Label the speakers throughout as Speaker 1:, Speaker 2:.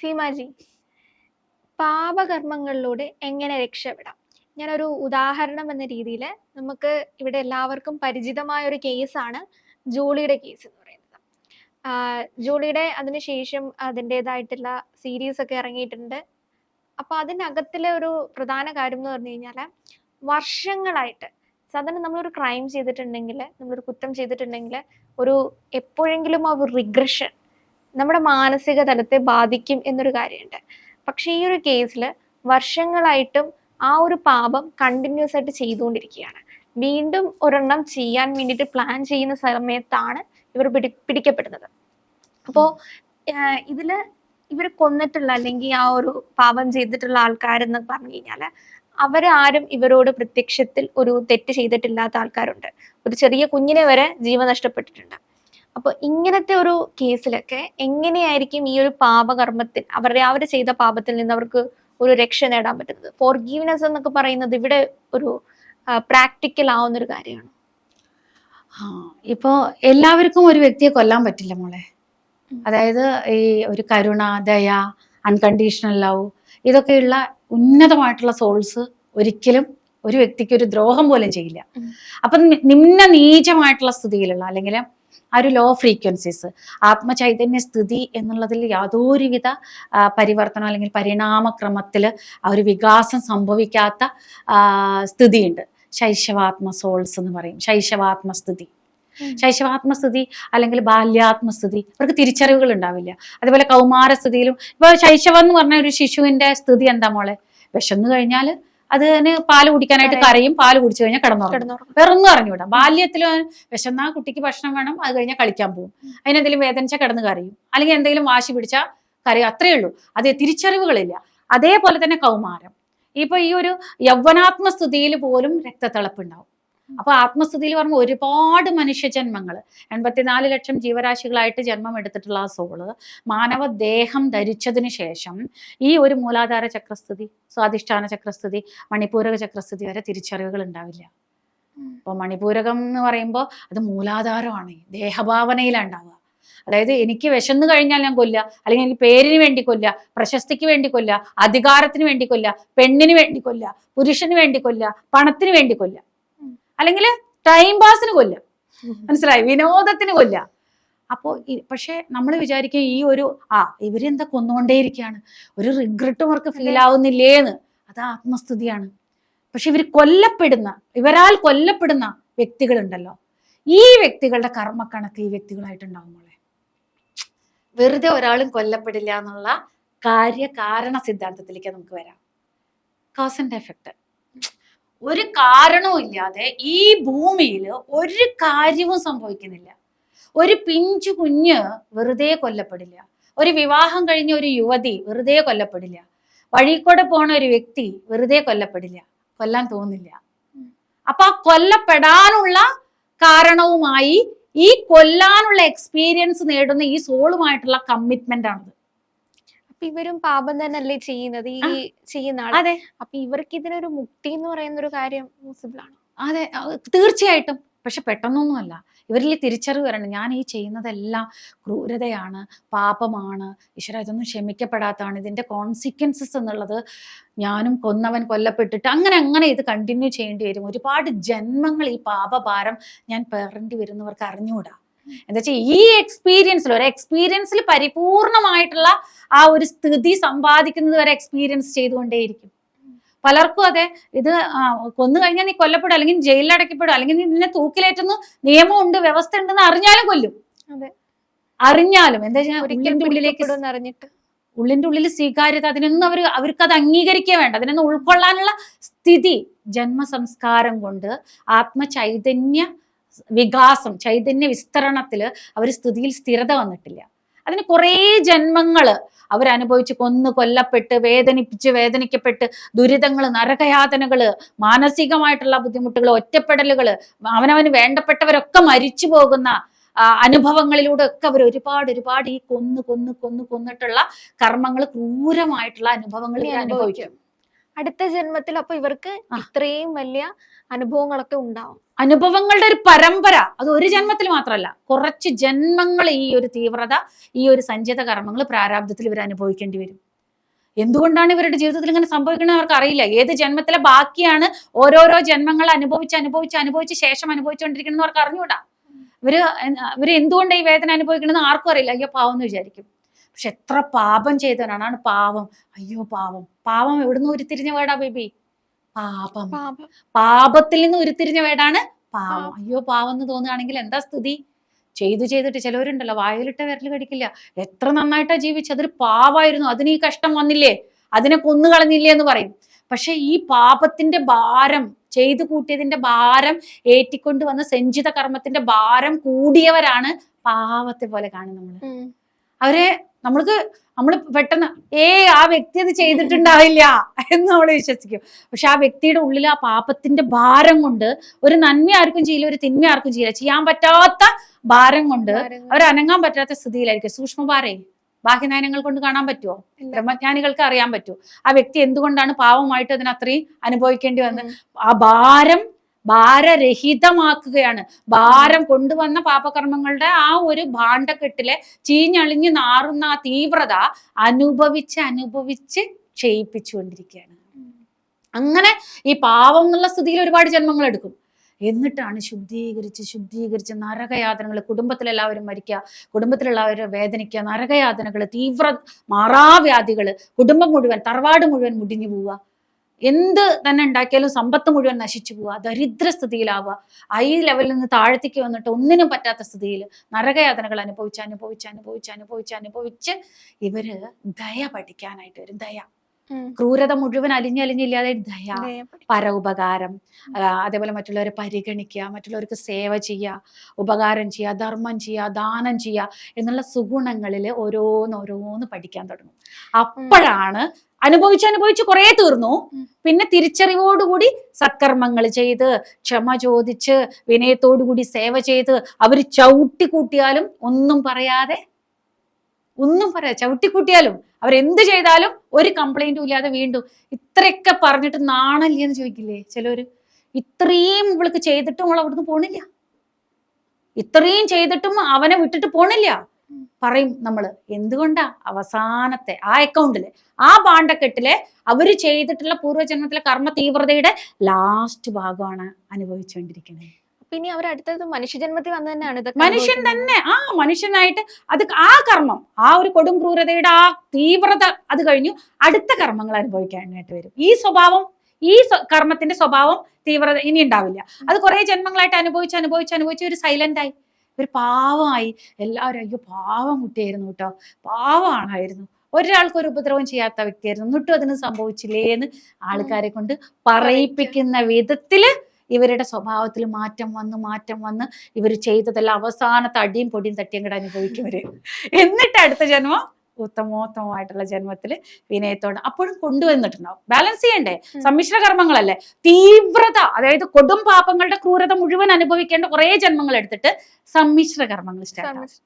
Speaker 1: സീമാജി പാപകർമ്മങ്ങളിലൂടെ എങ്ങനെ രക്ഷപ്പെടാം? ഞാനൊരു ഉദാഹരണം എന്ന രീതിയിൽ നമുക്ക് ഇവിടെ എല്ലാവർക്കും പരിചിതമായ ഒരു കേസാണ് ജൂളിയുടെ കേസ് എന്ന് പറയുന്നത്. ജൂളിയുടെ അതിനുശേഷം അതിന്റെതായിട്ടുള്ള സീരീസ് ഒക്കെ ഇറങ്ങിയിട്ടുണ്ട്. അപ്പൊ അതിനകത്തിലെ ഒരു പ്രധാന കാര്യം എന്ന് പറഞ്ഞു കഴിഞ്ഞാൽ വർഷങ്ങളായിട്ട് സാധാരണ നമ്മളൊരു ക്രൈം ചെയ്തിട്ടുണ്ടെങ്കിൽ നമ്മളൊരു കുറ്റം ചെയ്തിട്ടുണ്ടെങ്കിൽ ഒരു എപ്പോഴെങ്കിലും ആ ഒരു റിഗ്രഷൻ നമ്മുടെ മാനസിക തലത്തെ ബാധിക്കും എന്നൊരു കാര്യമുണ്ട്. പക്ഷേ ഈ ഒരു കേസിൽ വർഷങ്ങളായിട്ടും ആ ഒരു പാപം കണ്ടിന്യൂസ് ആയിട്ട് ചെയ്തുകൊണ്ടിരിക്കുകയാണ്. വീണ്ടും ഒരെണ്ണം ചെയ്യാൻ വേണ്ടിയിട്ട് പ്ലാൻ ചെയ്യുന്ന സമയത്താണ് ഇവർ പിടി പിടിക്കപ്പെടുന്നത്. അപ്പോൾ ഇതിൽ ഇവർ കൊന്നിട്ടുള്ള അല്ലെങ്കിൽ ആ ഒരു പാപം ചെയ്തിട്ടുള്ള ആൾക്കാരെന്ന് പറഞ്ഞു കഴിഞ്ഞാൽ അവരാരും ഇവരോട് പ്രത്യക്ഷത്തിൽ ഒരു തെറ്റ് ചെയ്തിട്ടില്ലാത്ത ആൾക്കാരുണ്ട്. ഒരു ചെറിയ കുഞ്ഞിനെ വരെ ജീവൻ നഷ്ടപ്പെട്ടിട്ടുണ്ട്. അപ്പോൾ ഇങ്ങനത്തെ ഒരു കേസിലൊക്കെ എങ്ങനെയായിരിക്കും ഈ ഒരു പാപകർമ്മത്തിൽ അവരുടെ അവർ ചെയ്ത പാപത്തിൽ നിന്ന് അവർക്ക് ഒരു രക്ഷ നേടാൻ പറ്റുന്നത്? ഫോർ ഗീവ്നെസ് എന്നൊക്കെ പറയുന്നത് ഇവിടെ ഒരു പ്രാക്ടിക്കൽ ആവുന്ന ഒരു കാര്യമാണ്.
Speaker 2: ഇപ്പോൾ ഇപ്പോ എല്ലാവർക്കും ഒരു വ്യക്തിയെ കൊല്ലാൻ പറ്റില്ല മോളെ. അതായത് ഈ ഒരു കരുണ ദയ അൺകണ്ടീഷണൽ ലവ് ഇതൊക്കെയുള്ള ഉന്നതമായിട്ടുള്ള സോൾസ് ഒരിക്കലും ഒരു വ്യക്തിക്ക് ഒരു ദ്രോഹം പോലും ചെയ്യില്ല. അപ്പൊ നിമ്ന നീചമായിട്ടുള്ള സ്ഥിതിയിലുള്ള അല്ലെങ്കിൽ ആ ഒരു ലോ ഫ്രീക്വൻസീസ് ആത്മചൈതന്യ സ്ഥിതി എന്നുള്ളതിൽ യാതൊരുവിധ പരിവർത്തനം അല്ലെങ്കിൽ പരിണാമക്രമത്തിൽ ആ ഒരു വികാസം സംഭവിക്കാത്ത സ്ഥിതിയുണ്ട്. ശൈശവാത്മ സോൾസ് എന്ന് പറയും. ശൈശവാത്മസ്ഥിതി. ശൈശവാത്മസ്ഥിതി അല്ലെങ്കിൽ ബാല്യാത്മസ്ഥിതി അവർക്ക് തിരിച്ചറിവുകൾ ഉണ്ടാവില്ല. അതുപോലെ കൗമാരസ്ഥിതിയിലും ഇപ്പൊ ശൈശവം എന്ന് പറഞ്ഞ ഒരു ശിശുവിന്റെ സ്ഥിതി എന്താ മോളെ? വിശന്നു കഴിഞ്ഞാൽ അതിന് പാൽ കുടിക്കാനായിട്ട്
Speaker 1: കരയും.
Speaker 2: പാൽ കുടിച്ചു കഴിഞ്ഞാൽ കിടന്നുറങ്ങും.
Speaker 1: വെറുതെ
Speaker 2: വേറെ വിടാം അറിഞ്ഞൂടാ ബാല്യത്തിൽ വിശന്നാ കുട്ടിക്ക് ഭക്ഷണം വേണം അത് കഴിഞ്ഞാൽ കളിക്കാൻ പോകും അതിനെന്തെങ്കിലും വേദനിച്ചാൽ കിടന്ന് കരയും. അല്ലെങ്കിൽ എന്തെങ്കിലും വാശി പിടിച്ചാൽ കരയും. അത്രയേ ഉള്ളൂ. അത് തിരിച്ചറിവുകളില്ല. അതേപോലെ തന്നെ കൗമാരം. ഇപ്പൊ ഈ ഒരു യൗവനാത്മസ്ഥിതിയിൽ പോലും രക്തത്തിളപ്പുണ്ടാവും അപ്പൊ ആത്മസ്ഥിതിയിൽ പറയുമ്പോൾ ഒരുപാട് മനുഷ്യജന്മങ്ങൾ. എൺപത്തിനാല് ലക്ഷം ജീവരാശികളായിട്ട് ജന്മം എടുത്തിട്ടുള്ള ആ സോൾ മാനവ ദേഹം ധരിച്ചതിന് ശേഷം ഈ ഒരു മൂലാധാര ചക്രസ്ഥിതി സ്വാധിഷ്ഠാന ചക്രസ്ഥിതി മണിപൂരക ചക്രസ്ഥിതി വരെ തിരിച്ചറിവുകൾ ഉണ്ടാവില്ല.
Speaker 1: അപ്പൊ
Speaker 2: അപ്പോൾ മണിപൂരകം എന്ന് പറയുമ്പോൾ അത് മൂലാധാരമാണ്. ദേഹഭാവനയിലാണ് ഉണ്ടാവുക അതായത് എനിക്ക് വിശന്നു കഴിഞ്ഞാൽ ഞാൻ കൊല്ല അല്ലെങ്കിൽ എനിക്ക് പേരിന് വേണ്ടി കൊല്ല പ്രശസ്തിക്ക് വേണ്ടി കൊല്ല അധികാരത്തിന് വേണ്ടി കൊല്ല പെണ്ണിന് വേണ്ടി കൊല്ല പുരുഷന് വേണ്ടി കൊല്ല പണത്തിന് വേണ്ടി കൊല്ല. അല്ലെങ്കിൽ ടൈം പാസിന് കൊല്ല മനസ്സിലായി? വിനോദത്തിന് കൊല്ല അപ്പോ പക്ഷെ നമ്മൾ വിചാരിക്കും ഈ ഒരു ആ ഇവരെന്താ കൊന്നുകൊണ്ടേയിരിക്കുകയാണ്? ഒരു റിഗ്രറ്റും അവർക്ക് ഫീൽ ആവുന്നില്ലേന്ന്. അത് ആത്മസ്തുതിയാണ് പക്ഷെ ഇവർ കൊല്ലപ്പെടുന്ന ഇവരാൽ കൊല്ലപ്പെടുന്ന വ്യക്തികളുണ്ടല്ലോ. ഈ വ്യക്തികളുടെ കർമ്മക്കണക്ക് ഈ വ്യക്തികളായിട്ടുണ്ടാവും മോളെ. വെറുതെ ഒരാളും കൊല്ലപ്പെടില്ല എന്നുള്ള കാര്യകാരണ സിദ്ധാന്തത്തിലേക്ക് നമുക്ക് വരാം. കോസ് ആൻഡ് എഫക്റ്റ് ഒരു കാരണവും ഇല്ലാതെ ഈ ഭൂമിയിൽ ഒരു കാര്യവും സംഭവിക്കുന്നില്ല. ഒരു പിഞ്ചു കുഞ്ഞ് വെറുതെ കൊല്ലപ്പെടില്ല. ഒരു വിവാഹം കഴിഞ്ഞ ഒരു യുവതി വെറുതെ കൊല്ലപ്പെടില്ല. വഴിക്കൂടെ പോണ ഒരു വ്യക്തി വെറുതെ കൊല്ലപ്പെടില്ല. കൊല്ലാൻ തോന്നില്ല. അപ്പൊ ആ കൊല്ലപ്പെടാനുള്ള കാരണവുമായി ഈ കൊല്ലാനുള്ള എക്സ്പീരിയൻസ് നേടുന്ന ഈ സോളുമായിട്ടുള്ള കമ്മിറ്റ്മെന്റ് ആണത്.
Speaker 1: അപ്പൊ ഇവരും പാപം തന്നെയല്ലേ ചെയ്യുന്നത് ഈ ചെയ്യുന്ന ആൾ
Speaker 2: അതെ.
Speaker 1: അപ്പൊ ഇവർക്ക് ഇതിനൊരു മുക്തി എന്ന് പറയുന്ന ഒരു കാര്യം പോസിബിൾ ആണ്.
Speaker 2: അതെ തീർച്ചയായിട്ടും. പക്ഷെ പെട്ടെന്നൊന്നുമല്ല ഇവരിൽ തിരിച്ചറിവ് വരണം. ഞാൻ ഈ ചെയ്യുന്നതെല്ലാം ക്രൂരതയാണ് പാപമാണ് ഈശ്വര ഇതൊന്നും ക്ഷമിക്കപ്പെടാത്തതാണ് ഇതിന്റെ കോൺസിക്വൻസസ് എന്നുള്ളത് ഞാനും കൊന്നവൻ കൊല്ലപ്പെട്ടിട്ട് അങ്ങനെ അങ്ങനെ ഇത് കണ്ടിന്യൂ ചെയ്യേണ്ടി വരും. ഒരുപാട് ജന്മങ്ങൾ ഈ പാപഭാരം ഞാൻ പേറേണ്ടി വരുന്നവർക്ക് അറിഞ്ഞുകൂടാ? എന്താ വെച്ചാൽ ഈ എക്സ്പീരിയൻസിൽ ഒരു എക്സ്പീരിയൻസിൽ പരിപൂർണമായിട്ടുള്ള ആ ഒരു സ്ഥിതി സമ്പാദിക്കുന്നത് വരെ എക്സ്പീരിയൻസ് ചെയ്തുകൊണ്ടേയിരിക്കും. പലർക്കും അതെ ഇത് കൊന്നു കഴിഞ്ഞാൽ നീ കൊല്ലപ്പെടും അല്ലെങ്കിൽ ജയിലിൽ അടയ്ക്കപ്പെടും അല്ലെങ്കിൽ നീ നിന്നെ തൂക്കിലേറ്റുന്നു നിയമമുണ്ട് വ്യവസ്ഥ ഉണ്ടെന്ന് അറിഞ്ഞാലും കൊല്ലും.
Speaker 1: അതെ.
Speaker 2: അറിഞ്ഞാലും. എന്താ വെച്ചാൽ
Speaker 1: ഒരിക്കൽ
Speaker 2: ഉള്ളിലേക്ക്
Speaker 1: അറിഞ്ഞിട്ട്.
Speaker 2: ഉള്ളിന്റെ ഉള്ളിൽ സ്വീകാര്യത അതിനൊന്നും അവർ അവർക്ക് അത് അംഗീകരിക്കേ വേണ്ട. അതിനൊന്നും ഉൾക്കൊള്ളാനുള്ള സ്ഥിതി ജന്മസംസ്കാരം കൊണ്ട് ആത്മചൈതന്യ വികാസം ചൈതന്യ വിസ്തരണത്തിൽ അവർ സ്ഥിതിയിൽ സ്ഥിരത വന്നിട്ടില്ല. അതിന് കുറേ ജന്മങ്ങൾ അവരനുഭവിച്ച് കൊന്ന് കൊല്ലപ്പെട്ട് വേദനിപ്പിച്ച് വേദനിക്കപ്പെട്ട് ദുരിതങ്ങൾ നരകയാതനകൾ മാനസികമായിട്ടുള്ള ബുദ്ധിമുട്ടുകൾ ഒറ്റപ്പെടലുകൾ അവനവന് വേണ്ടപ്പെട്ടവരൊക്കെ മരിച്ചു പോകുന്ന അനുഭവങ്ങളിലൂടെ ഒക്കെ അവർ ഒരുപാട് ഒരുപാട് ഈ കൊന്ന് കൊന്ന് കൊന്ന് കൊന്നിട്ടുള്ള കർമ്മങ്ങൾ ക്രൂരമായിട്ടുള്ള അനുഭവങ്ങൾ അനുഭവിക്കും.
Speaker 1: അടുത്ത ജന്മത്തിൽ അപ്പൊ ഇവർക്ക് ഇത്രയും വലിയ അനുഭവങ്ങളൊക്കെ ഉണ്ടാവും.
Speaker 2: അനുഭവങ്ങളുടെ ഒരു പരമ്പര അത് ഒരു ജന്മത്തിൽ മാത്രമല്ല കുറച്ച് ജന്മങ്ങൾ ഈ ഒരു തീവ്രത ഈ ഒരു സഞ്ചിത കർമ്മങ്ങൾ പ്രാരാബ്ദത്തിൽ ഇവർ അനുഭവിക്കേണ്ടി വരും. എന്തുകൊണ്ടാണ് ഇവരുടെ ജീവിതത്തിൽ ഇങ്ങനെ സംഭവിക്കുന്നത് അവർക്ക് അറിയില്ല. ഏത് ജന്മത്തിലെ ബാക്കിയാണ് ഓരോരോ ജന്മങ്ങൾ അനുഭവിച്ച് അനുഭവിച്ച് അനുഭവിച്ച് ശേഷം അനുഭവിച്ചുകൊണ്ടിരിക്കുന്നത് അവർക്ക് അറിഞ്ഞൂടാ ഇവർ ഇവർ ഇവർ എന്തുകൊണ്ട് ഈ വേദന അനുഭവിക്കണമെന്ന് ആർക്കും അറിയില്ല. അയ്യോ പാവം എന്ന് വിചാരിക്കും. പക്ഷെ എത്ര പാപം ചെയ്തവനാണ്. പാവം. അയ്യോ പാവം. പാവം എവിടുന്ന് ഉരുത്തിരിഞ്ഞ വേടാ ബേബി? പാപം.
Speaker 1: പാപം.
Speaker 2: പാപത്തിൽ നിന്ന് ഉരുത്തിരിഞ്ഞ വേടാണ് പാവം. അയ്യോ പാവം എന്ന് തോന്നുകയാണെങ്കിൽ എന്താ സ്ഥിതി ചെയ്തു ചെയ്തിട്ട് ചിലവരുണ്ടല്ലോ വായിലിട്ട വിരൽ കടിക്കില്ല എത്ര നന്നായിട്ടാ ജീവിച്ചത്. അതൊരു പാവായിരുന്നു. അതിന് ഈ കഷ്ടം വന്നില്ലേ? അതിനെ കൊന്നു കളഞ്ഞില്ലേ എന്ന് പറയും. പക്ഷെ ഈ പാപത്തിന്റെ ഭാരം ചെയ്തു കൂട്ടിയതിന്റെ ഭാരം ഏറ്റിക്കൊണ്ട് വന്ന സഞ്ചിത കർമ്മത്തിന്റെ ഭാരം കൂടിയവരാണ് പാവത്തെ പോലെ കാണുന്നത്
Speaker 1: നമ്മൾ
Speaker 2: അവരെ നമ്മൾക്ക് നമ്മൾ പെട്ടെന്ന് ഏ ആ വ്യക്തി അത് ചെയ്തിട്ടുണ്ടാവില്ല എന്ന് നമ്മൾ വിശ്വസിക്കും. പക്ഷെ ആ വ്യക്തിയുടെ ഉള്ളിൽ ആ പാപത്തിന്റെ ഭാരം കൊണ്ട് ഒരു നന്മ ആർക്കും ചെയ്യില്ല ഒരു തിന്മ ആർക്കും ചെയ്യില്ല ചെയ്യാൻ പറ്റാത്ത ഭാരം കൊണ്ട്. അവർ അനങ്ങാൻ പറ്റാത്ത സ്ഥിതിയിലായിരിക്കും. സൂക്ഷ്മഭാരേ ബാഹ്യനയനങ്ങൾ കൊണ്ട് കാണാൻ പറ്റുമോ. ബ്രഹ്മജ്ഞാനികൾക്ക് അറിയാൻ പറ്റുമോ ആ വ്യക്തി എന്തുകൊണ്ടാണ് പാവമായിട്ട് അതിന് അത്രയും അനുഭവിക്കേണ്ടി വന്നത്? ആ ഭാരം ഭാരരഹിതമാക്കുകയാണ്. ഭാരം കൊണ്ടുവന്ന പാപകർമ്മങ്ങളുടെ ആ ഒരു ഭാണ്ഡക്കെട്ടിലെ ചീഞ്ഞളിഞ്ഞ് നാറുന്ന ആ തീവ്രത അനുഭവിച്ച് അനുഭവിച്ച് ക്ഷയിപ്പിച്ചുകൊണ്ടിരിക്കുകയാണ്. അങ്ങനെ ഈ പാവം എന്നുള്ള സ്ഥിതിയിൽ ഒരുപാട് ജന്മങ്ങൾ എടുക്കും. എന്നിട്ടാണ് ശുദ്ധീകരിച്ച് ശുദ്ധീകരിച്ച് നരകയാതനകൾ കുടുംബത്തിലെല്ലാവരും മരിക്കുക കുടുംബത്തിലെല്ലാവരും വേദനിക്കുക നരകയാതനകൾ തീവ്ര മാറാവ്യാധികൾ കുടുംബം മുഴുവൻ തറവാട് മുഴുവൻ മുടിഞ്ഞു പോവുക. എന്ത് തന്നെ ഉണ്ടാക്കിയാലും സമ്പത്ത് മുഴുവൻ നശിച്ചു പോവുക ദരിദ്രസ്ഥിതിയിലാവുക ഈ ലെവലിൽ നിന്ന് താഴത്തേക്ക് വന്നിട്ട് ഒന്നിനും പറ്റാത്ത സ്ഥിതിയിൽ നരകയാതനകൾ അനുഭവിച്ച് അനുഭവിച്ച് അനുഭവിച്ച് അനുഭവിച്ച് അനുഭവിച്ച് ഇവർ ദയ പഠിക്കാനായിട്ട് വരും ദയ. ക്രൂരത മുഴുവൻ അലിഞ്ഞലിഞ്ഞില്ലാതെ ദയ. പരോപകാരം അതേപോലെ മറ്റുള്ളവരെ പരിഗണിക്കുക മറ്റുള്ളവർക്ക് സേവ ചെയ്യുക ഉപകാരം ചെയ്യുക ധർമ്മം ചെയ്യുക ദാനം ചെയ്യുക എന്നുള്ള സുഗുണങ്ങളിൽ ഓരോന്ന് ഓരോന്ന് പഠിക്കാൻ തുടങ്ങും. അപ്പോഴാണ് അനുഭവിച്ച് അനുഭവിച്ച് കുറേ തീർന്നു. പിന്നെ തിരിച്ചറിവോടുകൂടി സത്കർമ്മങ്ങൾ ചെയ്ത് ക്ഷമ ചോദിച്ച് വിനയത്തോടുകൂടി സേവ ചെയ്ത് അവർ ചവിട്ടി കൂട്ടിയാലും ഒന്നും പറയാതെ ഒന്നും പറയാ ചവിട്ടിക്കൂട്ടിയാലും അവരെന്ത് ചെയ്താലും ഒരു കംപ്ലൈന്റും ഇല്ലാതെ വീണ്ടും ഇത്രയൊക്കെ പറഞ്ഞിട്ട് നാണല്ലേ എന്ന് ചോദിക്കില്ലേ ചിലര് ഇത്രയും ഇവൾക്ക് ചെയ്തിട്ടും അവൾ അവിടുന്ന് പോണില്ല ഇത്രയും ചെയ്തിട്ടും അവനെ വിട്ടിട്ട് പോണില്ല. പറയും നമ്മൾ എന്തുകൊണ്ടാ അവസാനത്തെ ആ അക്കൗണ്ടിൽ ആ പാണ്ടക്കെട്ടിലെ അവർ ചെയ്തിട്ടുള്ള പൂർവജന്മത്തിലെ കർമ്മ തീവ്രതയുടെ ലാസ്റ്റ് ഭാഗമാണ് അനുഭവിച്ചുകൊണ്ടിരിക്കുന്നത്
Speaker 1: പിന്നെ അവർ അടുത്തത് മനുഷ്യജന്മത്തിൽ വന്നു തന്നെയാണ്
Speaker 2: മനുഷ്യൻ തന്നെ. ആ മനുഷ്യനായിട്ട് അത് ആ കർമ്മം ആ ഒരു കൊടും ക്രൂരതയുടെ ആ തീവ്രത അത് കഴിഞ്ഞു അടുത്ത കർമ്മങ്ങൾ അനുഭവിക്കാനായിട്ട് വരും. ഈ സ്വഭാവം ഈ കർമ്മത്തിന്റെ സ്വഭാവം തീവ്രത ഇനി ഉണ്ടാവില്ല. അത് കുറെ ജന്മങ്ങളായിട്ട് അനുഭവിച്ച് അനുഭവിച്ച് അനുഭവിച്ച് ഒരു സൈലന്റ് ആയി. ഒരു പാവമായി. എല്ലാവരും അയ്യോ പാവം കുട്ടിയായിരുന്നു കേട്ടോ. പാവമാണായിരുന്നു. ഒരാൾക്ക് ഒരു ഉപദ്രവം ചെയ്യാത്ത വ്യക്തിയായിരുന്നു. എന്നിട്ടും അതിന് സംഭവിച്ചില്ലേ എന്ന് ആൾക്കാരെ കൊണ്ട് പറയിപ്പിക്കുന്ന വിധത്തിൽ ഇവരുടെ സ്വഭാവത്തിൽ മാറ്റം വന്ന് മാറ്റം വന്ന്. ഇവർ ചെയ്തതെല്ലാം അവസാനത്തെ അടിയും പൊടിയും തട്ടിയും കൂടെ അനുഭവിക്കും ഇവർ. എന്നിട്ട് അടുത്ത ജന്മം ഉത്തമോത്തമമായിട്ടുള്ള ജന്മത്തിൽ വിനയത്തോടെ അപ്പോഴും കൊണ്ടുവന്നിട്ടുണ്ടാവും. ബാലൻസ് ചെയ്യണ്ടേ? സമ്മിശ്ര കർമ്മങ്ങളല്ലേ തീവ്രത അതായത് കൊടും പാപങ്ങളുടെ ക്രൂരത മുഴുവൻ അനുഭവിക്കേണ്ട കുറെ ജന്മങ്ങൾ എടുത്തിട്ട് സമ്മിശ്ര കർമ്മങ്ങൾ സ്റ്റാർട്ട്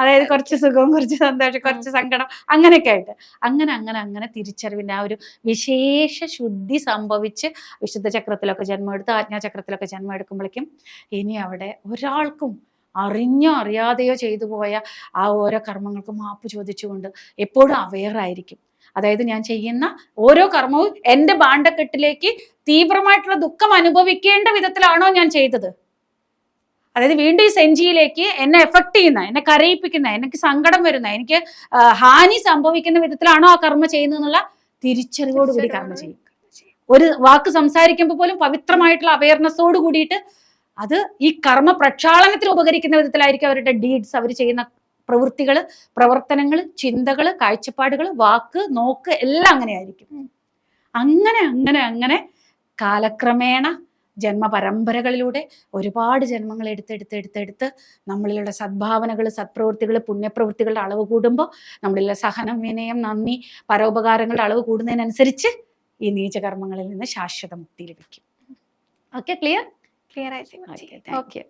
Speaker 2: അതായത് കുറച്ച് സുഖവും കുറച്ച് സന്തോഷം കുറച്ച് സങ്കടം അങ്ങനെയൊക്കെ ആയിട്ട്. അങ്ങനെ അങ്ങനെ അങ്ങനെ തിരിച്ചറിവിന്റെ ആ ഒരു വിശേഷ ശുദ്ധി സംഭവിച്ച് വിശുദ്ധ ചക്രത്തിലൊക്കെ ജന്മം എടുത്ത് ആജ്ഞാചക്രത്തിലൊക്കെ ജന്മം എടുക്കുമ്പോഴേക്കും ഇനി അവിടെ ഒരാൾക്കും അറിഞ്ഞോ അറിയാതെയോ ചെയ്തു പോയ ആ ഓരോ കർമ്മങ്ങൾക്കും മാപ്പ് ചോദിച്ചുകൊണ്ട് എപ്പോഴും അവെയർ ആയിരിക്കും. അതായത് ഞാൻ ചെയ്യുന്ന ഓരോ കർമ്മവും എന്റെ ഭാണ്ഡക്കെട്ടിലേക്ക് തീവ്രമായിട്ടുള്ള ദുഃഖം അനുഭവിക്കേണ്ട വിധത്തിലാണോ ഞാൻ ചെയ്തത്. അതായത് വീണ്ടും ഈ സെഞ്ചിയിലേക്ക് എന്നെ എഫക്ട് ചെയ്യുന്ന എന്നെ കരയിപ്പിക്കുന്ന എനിക്ക് സങ്കടം വരുന്ന എനിക്ക് ഹാനി സംഭവിക്കുന്ന വിധത്തിലാണോ ആ കർമ്മ ചെയ്യുന്നത് എന്നുള്ള തിരിച്ചറിവോടുകൂടി കർമ്മ ചെയ്യും. ഒരു വാക്ക് സംസാരിക്കുമ്പോൾ പോലും പവിത്രമായിട്ടുള്ള അവയർനെസ്സോട് കൂടിയിട്ട് അത് ഈ കർമ്മ പ്രക്ഷാളനത്തിന് ഉപകരിക്കുന്ന വിധത്തിലായിരിക്കും അവരുടെ ഡീഡ്സ് അവർ ചെയ്യുന്ന പ്രവൃത്തികൾ പ്രവർത്തനങ്ങൾ ചിന്തകൾ കാഴ്ചപ്പാടുകൾ വാക്ക് നോക്ക് എല്ലാം അങ്ങനെയായിരിക്കും.
Speaker 1: ആയിരിക്കും
Speaker 2: അങ്ങനെ അങ്ങനെ അങ്ങനെ കാലക്രമേണ ജന്മപരമ്പരകളിലൂടെ ഒരുപാട് ജന്മങ്ങൾ എടുത്തെടുത്ത് എടുത്തെടുത്ത് നമ്മളിലുള്ള സദ്ഭാവനകൾ സത്പ്രവൃത്തികൾ പുണ്യപ്രവൃത്തികളുടെ അളവ് കൂടുമ്പോൾ നമ്മളിലുള്ള സഹനം വിനയം നന്ദി പരോപകാരങ്ങളുടെ അളവ് കൂടുന്നതിനനുസരിച്ച് ഈ നീചകർമ്മങ്ങളിൽ നിന്ന് ശാശ്വത മുക്തി ലഭിക്കും. ഓക്കെ ക്ലിയർ
Speaker 1: ക്ലിയർ ആയി
Speaker 2: ഓക്കെ താങ്ക് യു